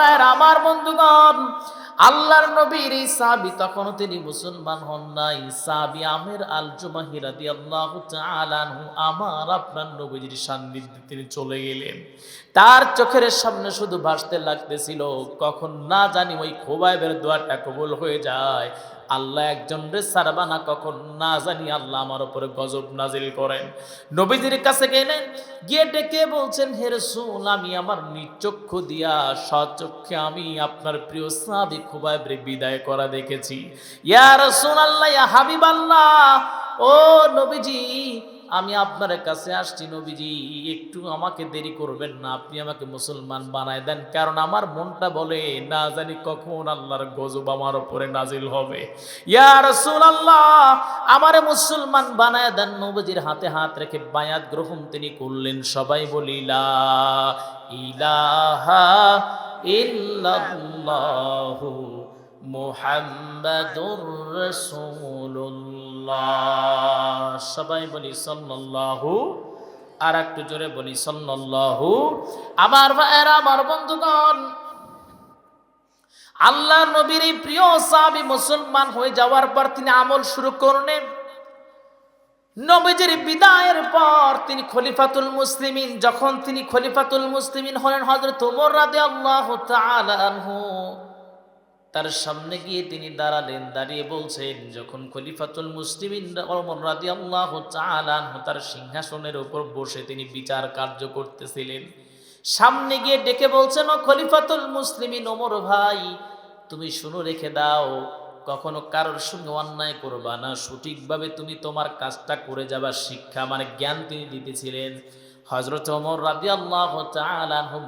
ভাইয়ের আমার বন্ধুগণ, আল্লাহর নবীর এই সাহাবি তখন তিনি মুসলমান হন নাই। সাহাবি আমের আল জুমাহি তাআলা আলানহু আমার আপনার নবীর সান্নিধ্যে তিনি চলে গেলেন। তার চোখের সামনে শুধু ভাসতে লাগতেছিল, কখন না জানি ওই খোবাইবের দোয়াটা কবুল হয়ে যায়। আল্লাহ একজন রে সারবানা কখন না জানি আল্লাহ আমার উপরে গজব নাজিল করেন। নবীজির কাছে গেলেন, গিয়ে ডেকে বলছেন, হে রসুল, আমি আমার নিচক্ষু দিয়া সচক্ষে আমি আপনার প্রিয় সাবি খুবাইবরে বিদায় করা দেখেছি। ইয়া রসুল আল্লাহ, ইয়া হাবিব আল্লাহ ও নবীজি আমি আপনার কাছে আসছি নবীজি, একটু আমাকে দেরি করবেন না, আপনি আমাকে মুসলমান বানায় দেন, কারণ আমার মনটা বলে, না জানি কখন আল্লাহর গজব আমার উপরে নাজিল হবে। ইয়া রাসূল আল্লাহ আমারে মুসলমান বানায় দেন, নবীজির হাতে হাত রেখে বায়াত গ্রহণ তিনি করলেন, সবাই বলিলা ইলাহা ইল্লাল্লাহু মুহাম্মাদুর রাসূলুল্লাহ। সবাই বলি সাল্লাল্লাহু আর একটু জোরে বলি সাল্লাল্লাহু। আমার ভাইয়েরা, আমার বন্ধুগণ আল্লাহ নবীর এই প্রিয় সাহাবী মুসলমান হয়ে যাওয়ার পর তিনি আমল শুরু করলেন। নবীজির বিদায়ের পর তিনি খলিফাতুল মুসলিমিন, যখন তিনি খলিফাতুল মুসলিমিন হলেন হযরত ওমর রাদিয়াল্লাহু তাআলা আনহু তার সামনে গিয়ে তিনি দাঁড়ালেন, দাঁড়িয়ে বলছেন, যখন খলিফাতুল মুসলিমিন রাদিয়াল্লাহু তাআলা আনহু তার সিংহাসনের উপর বসে তিনি বিচার কার্য করতেছিলেন, সামনে গিয়ে ডেকে বলছেন, ও খলিফাতুল মুসলিমিন ওমর ভাই, তুমি শুনো, রেখে দাও। কখনো কারোর সঙ্গে অন্যায় করবা না। সঠিকভাবে তুমি তোমার কাজটা করে যাবার শিক্ষা মানে জ্ঞান তিনি দিতেছিলেন। হজরত ওমর রাজি আল্লাহ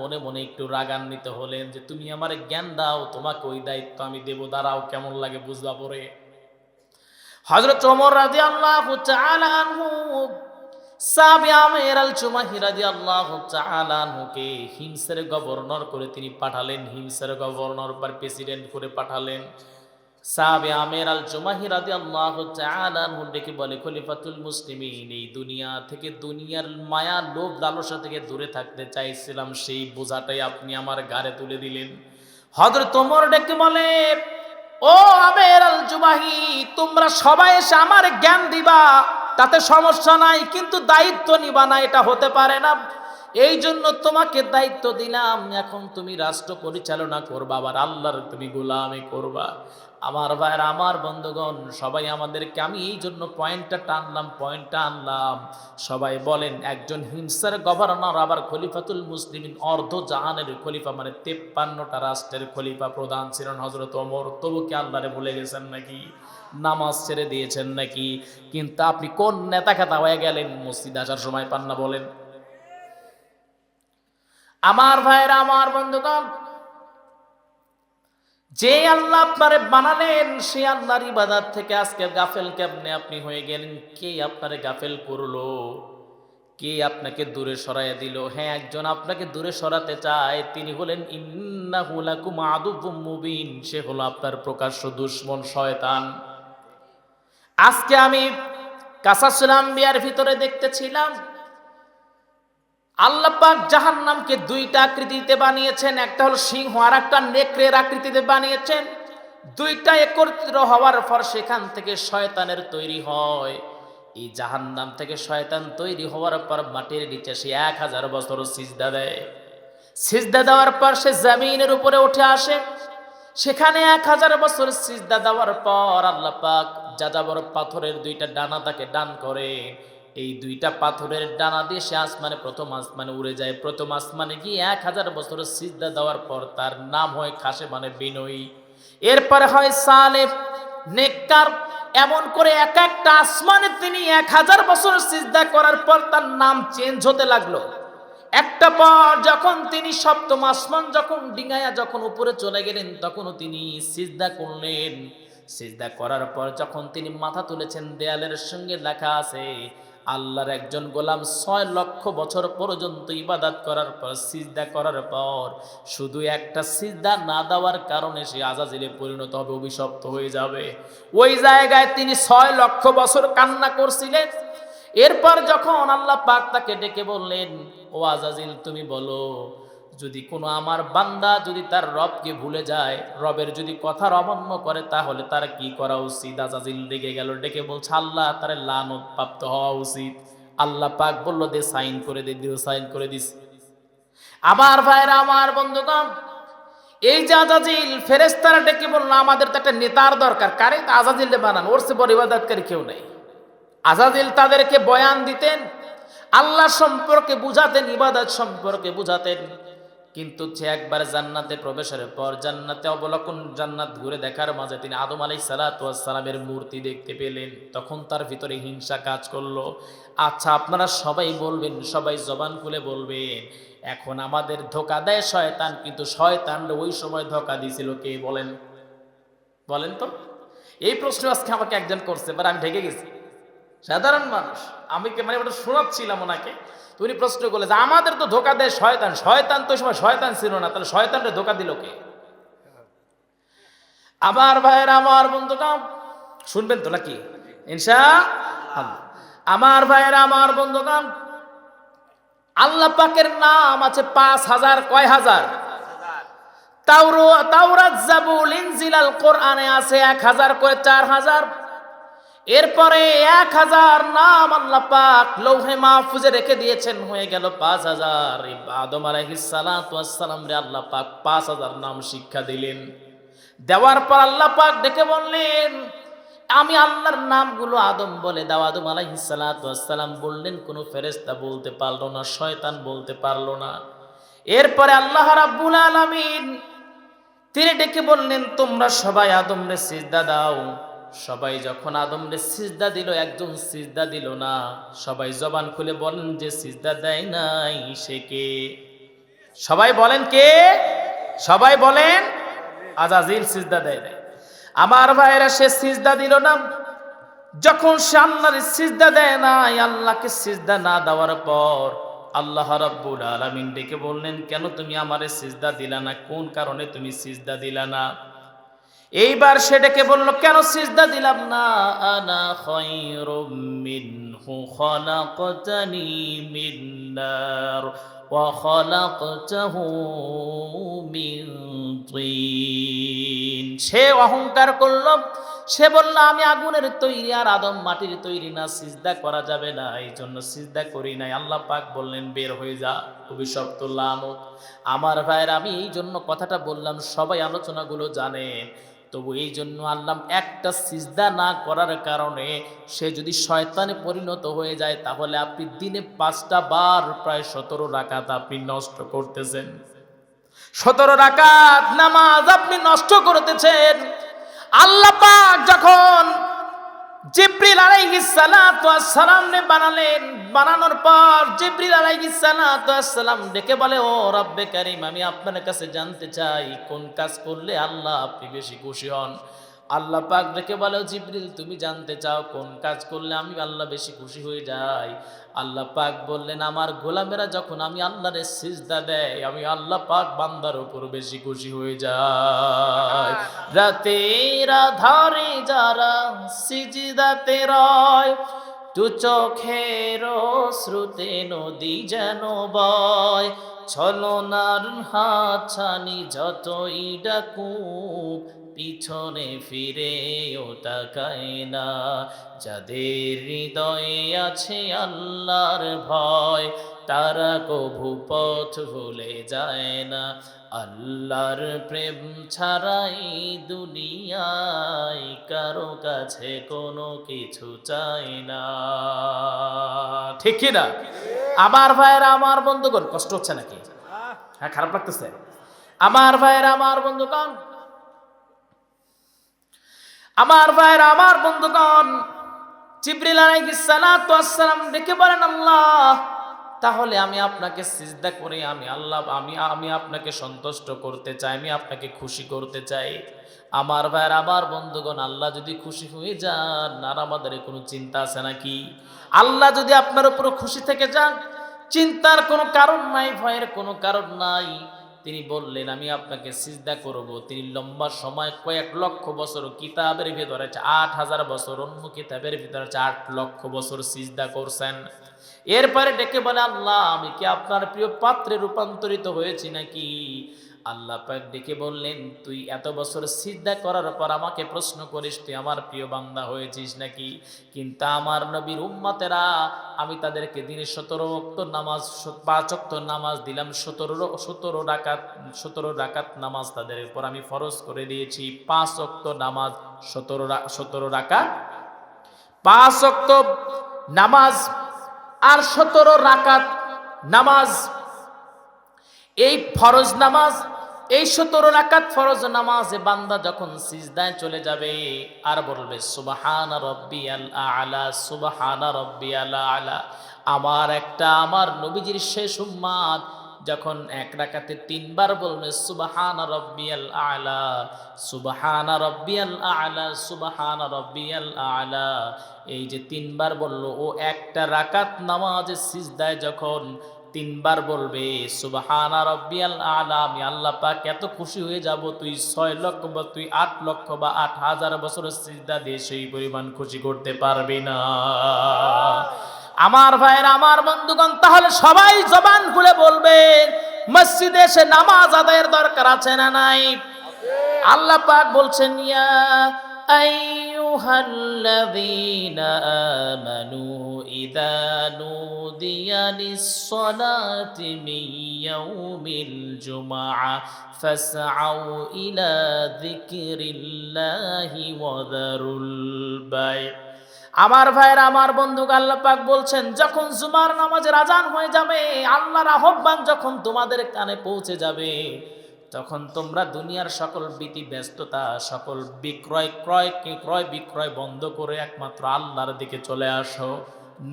মনে মনে একটু রাগান্বিত হলেন যে, তুমি আমার জ্ঞান দাও, তোমাকে ওই দায়িত্ব আমি দেবো, দাঁড়াও, কেমন লাগে বুঝবা পরে? হজরত ওমর রাজি আল্লাহ হিমসের গভর্নর করে তিনি পাঠালেন, হিমসের গভর্নর বা প্রেসিডেন্ট করে পাঠালেন। সাবে আমের আল জুমাহি রাদি আল্লাহ ডেকে বলে, খলিফাতুল মুসলিমিন, এই দুনিয়া থেকে দুনিয়ার মায়া লোভ লালসা থেকে দূরে থাকতে চাইছিলাম, সেই বোঝাটাই আপনি আমার গাড়ে তুলে দিলেন। হজরত তোমর ডেকে বলে, ও আমের আল জুমাহি তোমরা সবাই এসে আমার জ্ঞান দিবা, তাতে সমস্যা নাই, কিন্তু দায়িত্ব নিবা না, এটা হতে পারে না। এই জন্য তোমাকে দায়িত্ব দিলাম, এখন তুমি রাষ্ট্র পরিচালনা করবা, আবার আল্লাহর তুমি গোলামি করবা। আমার ভাইয়ের, আমার বন্ধুগণ, সবাই আমাদেরকে, আমি এই জন্য পয়েন্টটা টানলাম, পয়েন্টটা আনলাম। সবাই বলেন, একজন হিংসার গভর্নর, আবার খলিফাতুল মুসলিমিন, অর্ধ জাহানের খলিফা মানে তেপ্পান্নটা রাষ্ট্রের খলিফা প্রধান ছিলেন হজরত ওমর। তবু কি আল্লাহরে ভুলে গেছেন নাকি? নামাজ ছেড়ে দিয়েছেন নাকি? কিন্তু আপনি কোন নেতা খেতা হয়ে গেলেন? মসজিদ আসার সময় পান না বলেন। আমার ভাইয়েরা আমার বন্ধুগণ, যে আল্লাহ আপনারে বানালেন, সে আল্লাহর ইবাদত থেকে আজকে গাফেল কেমনে আপনি হয়ে গেলেন? কে আপনারে গাফেল করল? কে আপনাকে দূরে সরাইয়া দিল? হ্যাঁ একজন আপনাকে দূরে সরাতে চায়, তিনি হলেন ইন্নাহু লাকুম আদুবুম মুবিন, সে হলো আপনার প্রকাশ্য দুশ্মন শয়তান। আজকে আমি কাসাসুলাম বিয়ার ভিতরে দেখতেছিলাম আল্লাহ পাক জাহান্নামকে দুইটা আকৃতিতে বানিয়েছেন, একটা হলো সিংহ আর একটা নেকড়ের আকৃতিতে বানিয়েছেন। দুইটা একত্রিত হওয়ার পর সেখান থেকে শয়তানের তৈরি হয়। এই জাহান্নাম থেকে শয়তান তৈরি হওয়ার পর মাটির নিচে সে এক হাজার বছর সিজদা দেয়। সিজদা দেওয়ার পর সে জমিনের উপরে উঠে আসে। সেখানে এক হাজার বছর সিজদা দেওয়ার পর আল্লাহ পাক যাযাবর পাথরের দুইটা ডানা তাকে ডান করে। এই দুইটা পাথরের ডানা দিয়ে সে আসমানে প্রথম আসমানে উড়ে যায়, প্রথম আসমানে গিয়ে এক হাজার বছর সিজদা দেওয়ার পর তার নাম হয় খাসে মানে বিনয়ী। এরপরে হয় সালেফ নেককার, এমন করে এক একটা আসমানে তিনি এক হাজার বছর সিজদা করার পর তার নাম চেঞ্জ হতে লাগল। একটা পর যখন তিনি সপ্তম আসমান যখন ডিঙায়া যখন উপরে চলে গেলেন, তখনও তিনি সিজদা করলেন। সিজদা করার পর যখন তিনি মাথা তুলেছেন, দেয়ালের সঙ্গে লেখা আছে আল্লাহর একজন গোলাম ছয় লক্ষ বছর পর্যন্ত ইবাদাত করার পর, সিজদা করার পর শুধু একটা সিজদা না দেওয়ার কারণে সে আজাজিলে পরিণত হবে, অভিশপ্ত হয়ে যাবে। ওই জায়গায় তিনি ছয় লক্ষ বছর কান্না করছিলেন। এরপর যখন আল্লাহ পাক তাকে ডেকে বললেন, ও আজাজিল, তুমি বলো যদি কোনো আমার বান্দা যদি তার রবকে ভুলে যায়, রবের যদি কথার অমান্য করে, তাহলে তার কি করা উচিত? আজাজিল ডেকে গেল, ডেকে বলছে, আল্লাহ, তার লানত প্রাপ্ত হওয়া উচিত। আল্লাহ পাক বলল, দে, সাইন করে দে দিও সাইন করে দিস। আমার ভাইরা, আমার বন্ধুগণ, এই যে আজাজিল ফেরেস্তারা ডেকে বলল, আমাদের তো একটা নেতার দরকার। কারে? আজাজিলটা বানান, ওর সে বড় ইবাদতকারী কেউ নেই। আজাদিল তাদেরকে বয়ান দিতেন, আল্লাহ সম্পর্কে বুঝাতেন, ইবাদত সম্পর্কে বুঝাতেন। কিন্তু সে একবার জান্নাতে প্রবেশের পর জান্নাতে অবলোকন জান্নাত ঘুরে দেখার মাঝে তিনি আদম আলাই সালাতামের মূর্তি দেখতে পেলেন। তখন তার ভিতরে হিংসা কাজ করল। আচ্ছা আপনারা সবাই বলবেন, সবাই জবান খুলে বলবেন, এখন আমাদের ধোকা দেয় শয়তান, কিন্তু শয়তান ওই সময় ধোকা দিয়েছিল, কে বলেন? বলেন তো। এই প্রশ্ন আজকে আমাকে একজন করছে, এবার আমি ঢেকে গেছি। সাধারণ মানুষ। আমি মানে ওটা শোনাচ্ছিলাম ওনাকে। উনি প্রশ্ন করলে যে, আমাদের তো ধোকা দেয় শয়তান। শয়তান তো সময় শয়তান ছিল না। তাহলে শয়তানটা ধোকা দিল কে? আমার ভাইয়ের, আমার বন্ধুগণ শুনবেন তো নাকি? ইনশা আমার ভাইয়ের, আমার বন্ধুগণ আল্লাহ পাকের নাম আছে পাঁচ হাজার। কয় হাজার? তাওরো তাওরাত জাবুল ইনজিলাল কোরআনে আছে এক হাজার। করে চার হাজার? এরপরে এক হাজার নাম আল্লাহ পাক লৌহে মাহফুজে রেখে দিয়েছেন, হয়ে গেল পাঁচ হাজার। আদম আলাইহিসালাম রে আল্লাহ পাক পাঁচ হাজার নাম শিক্ষা দিলেন। দেওয়ার পর আল্লাহ পাক ডেকে বললেন, আমি আল্লাহর নামগুলো আদম বলে দাও। আদম আলাইহিসালাম বললেন, কোনো ফেরেস্তা বলতে পারল না, শয়তান বলতে পারল না। এরপরে আল্লাহ রাব্বুল আলামিন তিনি ডেকে বললেন, তোমরা সবাই আদমরে সিজদা দাও। সবাই যখন আদমরে সিজদা দিল, একজন সিজদা দিল না। সবাই জবান খুলে বলেন যে সিজদা দেয় নাই সে কে? সবাই বলেন কে? সবাই বলেন, আজাজিল সিজদা দেয় নাই। আমার ভাইরা সে সিজদা দিল না। যখন সে আল্লাহর সিজদা দেয় নাই, আল্লাহকে সিজদা না দেওয়ার পর আল্লাহ রাব্বুল আলামিন ডেকে বললেন, কেন তুমি আমারে সিজদা দিলা না? কোন কারণে তুমি সিজদা দিলা না? এইবার সেটাকে বলল, কেন সিজদা দিলাম না? আনা খায়রুম মিনহু খলাকতানি মিন নার ওয়া খলাকতাহু মিন সে অহংকার করল। সে বলল, আমি আগুনের তৈরি আর আদম মাটির তৈরি না, সিজদা করা যাবে না। এই জন্য সিজদা করি নাই। আল্লাহ পাক বললেন, বের হয়ে যা অভিশপ্ত লানত। আমার ভাইয়ের আমি এই জন্য কথাটা বললাম, সবাই আলোচনাগুলো জানেন তবু এই জন্য আল্লাহ একটা সিজদা না করার কারণে সে যদি শয়তানে পরিণত হয়ে যায়, তাহলে আপনি দিনে পাঁচটা বার প্রায় সতেরো রাকাত আপনি নষ্ট করতেছেন। সতেরো রাকাত নামাজ আপনি নষ্ট করতেছেন। আল্লাহ যখন জিব্রিল আলাইহিস সালাতু ওয়াস সালাম নে বানালেন। বানানোর পর জিব্রিল আলাইহিস সালাতু ওয়াস সালাম ডেকে বলে, ও রব্বে কারীম, আমি আপনার কাছে জানতে চাই, কোন কাজ করলে আল্লাহ আপনি বেশি খুশি হন? আল্লাহ পাক ডেকে বলে "ও জিব্রিল, তুমি জানতে চাও কোন কাজ করলে আমি আল্লাহ বেশি খুশি হয়ে যাই? আল্লাহ পাক বললেন, আমার গোলামেরা যখন আমি আল্লাহরে সিজদা দেয়, আমি আল্লাহ পাক বান্দার উপর বেশি খুশি হয়ে যাই। রাতের আধারে যারা সিজদাতে রয় তু চোখের শ্রুতে নদী যেন বয়। ছলনার হাত ছানি যতই ডাকুক পিছনে ফিরে ও তাকায় না। যাদের হৃদয়ে আছে আল্লাহর ভয়, তারা কভু পথ ভুলে যায় না। আল্লাহর প্রেম ছাড়াই দুনিয়ায় কারও কাছে কোনো কিছু চাই না। ঠিক না আমার ভাইয়েরা, আমার বন্ধুগণ, কষ্ট হচ্ছে নাকি? হ্যাঁ খারাপ লাগতেছে। আমার ভাইয়েরা, আমার বন্ধুগণ আমার ভাইয়ের, আমার বন্ধুগণ, জিব্রিল আলাইহিস সালাতু ওয়াসসালাম ডেকে বলেন, আল্লাহ, তাহলে আমি আপনাকে সিজদা করে, আমি আল্লাহ, আমি আমি আপনাকে সন্তুষ্ট করতে চাই, আমি আপনাকে খুশি করতে চাই। আমার ভাইয়ের, আমার বন্ধুগণ, আল্লাহ যদি খুশি হয়ে যান, আর আমাদের কোনো চিন্তা আছে নাকি? আল্লাহ যদি আপনার উপর খুশি থেকে যান, চিন্তার কোনো কারণ নাই, ভয়ের কোনো কারণ নাই। তিনি বললেন, আমি আপনাকে সিজদা করব। তিনি লম্বা সময়, কয়েক লক্ষ বছর কিতাবের ভিতরে আছে আট হাজার বছর, অন্য কিতাবের ভিতরে আছে আট লক্ষ বছর সিজদা করছেন। এরপরে ডেকে বলে, আল্লাহ, আমি কি আপনার প্রিয় পাত্রে রূপান্তরিত হয়েছি নাকি? আল্লাহ পাক ডেকে বললেন, তুই এত বছর সিদ্ধা করার পর আমাকে প্রশ্ন করিস, তুই আমার প্রিয় বান্দা হয়েছিস নাকি? কিন্তু আমার নবীর উম্মতেরা, আমি তাদেরকে দিনে সতেরো অক্ত নামাজ স- পাঁচ অক্ত নামাজ দিলাম, সতেরো সতেরো ডাকাত সতেরো ডাকাত নামাজ তাদের উপর আমি ফরজ করে দিয়েছি, পাঁচ অক্ত নামাজ, সতেরো সতেরো ডাকাত পাঁচ অক্ত নামাজ আর সতেরো রাকাত নামাজ। এই ফরজ নামাজ এই সতেরো রাকাত ফরজ নামাজে বান্দা যখন সিজদায় চলে যাবে আর বলবে, সুবাহান রব্বি আল, সুবাহান রব্বি আলা। আমার একটা, আমার নবীজির শেষ উম্মাদ যখন এক রাকাতে তিনবার বলবে, সুবাহান রব্বিয়াল আলা, সুবাহান রব্বিয়াল আলা, সুবাহান রব্বিয়াল আলা। এই যে তিনবার বলল, ও একটা রাকাত নামাজে সিজদায় যখন তিনবার বলবে, সুবাহানা রব্বিয়াল আলা আমি আল্লাহ পাক এত খুশি হয়ে যাব, তুই ছয় লক্ষ বা তুই আট লক্ষ বা আট হাজার বছরের সিজদা দিয়ে সেই পরিমাণ খুশি করতে পারবি না। আমার ভাইয়ের, আমার বন্ধুগণ, তাহলে সবাই জবান খুলে বলবে, মসজিদে এসে নামাজ আদায়ের দরকার আছে না নাই? আল্লাহ পাক বলছেন, ইয়া আইয়ুহাল্লাযীনা আমানু ইযা নুদিয়া লিস-সালাতি মিন ইয়াউমিল জুমআ ফাসআউ ইলা যিকরিল্লাহি ওয়া যারুল বাই' আমার ভাইয়ের, আমার বন্ধু আল্লাহ পাক বলছেন, যখন জুমার নামাজের আজান হয়ে যাবে, আল্লাহর আহ্বান যখন তোমাদের কানে পৌঁছে যাবে তখন তোমরা দুনিয়ার সকল বিধি ব্যস্ততা, সকল বিক্রয়, ক্রয় ক্রয়, বিক্রয় বন্ধ করে একমাত্র আল্লাহর দিকে চলে আসো।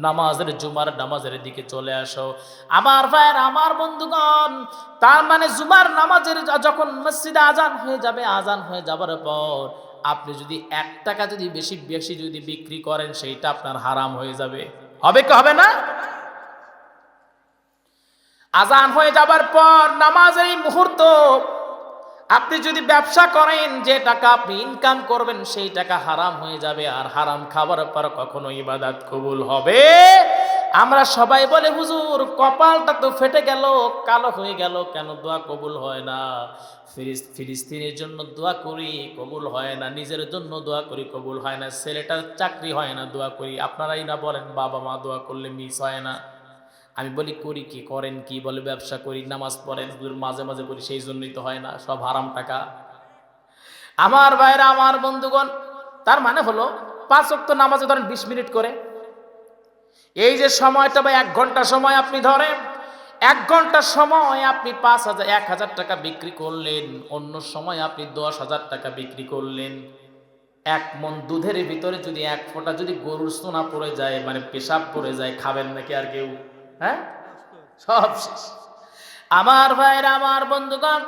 নামাজের জুমার নামাজের দিকে চলে আসো। আমার ভাইয়ের, আমার বন্ধুগণ, তার মানে জুমার নামাজের যখন মসজিদে আজান হয়ে যাবে, আজান হয়ে যাবার পর আপনি যদি এক টাকা যদি বেশি বেশি যদি বিক্রি করেন, সেইটা আপনার হারাম হয়ে যাবে। হবে কি হবে না? আজান হয়ে যাবার পর নামাজের এই মুহূর্ত, আপনি যদি ব্যবসা করেন, যে টাকা আপনি ইনকাম করবেন, সেই টাকা হারাম হয়ে যাবে। আর হারাম খাবার পর কখনো ইবাদাত কবুল হবে। আমরা সবাই বলে, হুজুর, কপালটা তো ফেটে গেল, কালো হয়ে গেল, কেন দোয়া কবুল হয় না? ফিলিস- ফিলিস্তিনের জন্য দোয়া করি, কবুল হয় না। নিজের জন্য দোয়া করি, কবুল হয় না। ছেলেটার চাকরি হয় না, দোয়া করি। আপনারাই না বলেন, বাবা মা দোয়া করলে মিস হয় না। আমি বলি, করি কি? করেন কি? বলে ব্যবসা করি, নামাজ পড়েন মাঝে মাঝে বলি, সেই জন্যই তো হয় না, সব হারাম টাকা। আমার ভাইরা, আমার বন্ধুগণ, তার মানে হলো, পাঁচ অক্ত নামাজে ধরেন বিশ মিনিট করে। এই যে সময়টা বা এক ঘণ্টা সময় আপনি ধরেন, এক ঘণ্টা সময় আপনি পাঁচ হাজার, এক হাজার টাকা বিক্রি করলেন, অন্য সময় আপনি দশ হাজার টাকা বিক্রি করলেন। এক মন দুধের ভিতরে যদি এক ফোঁটা যদি গরুর সোনা পড়ে যায় মানে পেশাব পড়ে যায়, খাবেন নাকি আর কেউ? হ্যাঁ? সব শেষ। আমার ভাইয়ের, আমার বন্ধুগণ,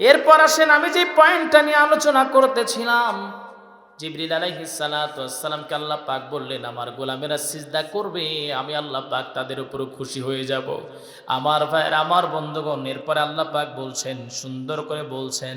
এরপর আসেন আমি যে পয়েন্টটা নিয়ে আলোচনা করতেছিলাম। জিবরিল আলাইহিসসালামকে আল্লাহ পাক বললেন, আমার গোলামেরা সিজদা করবে, আমি আল্লাহ পাক তাদের উপর খুশি হয়ে যাব। আমার ভাইয়ের, আমার বন্ধুগণ, এরপরে আল্লাহ পাক বলছেন, সুন্দর করে বলছেন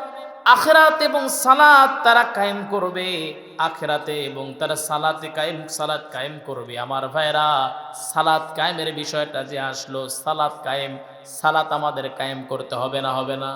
আখেরাত এবং সালাত তারা কায়েম করবে। আখেরাতে এবং তারা সালাতে কায়েম, সালাত কায়েম করবে। আমার ভাইরা সালাত কায়েমের বিষয়টা যে আসলো, সালাত কায়েম, সালাত আমাদের কায়েম করতে হবে না হবে না।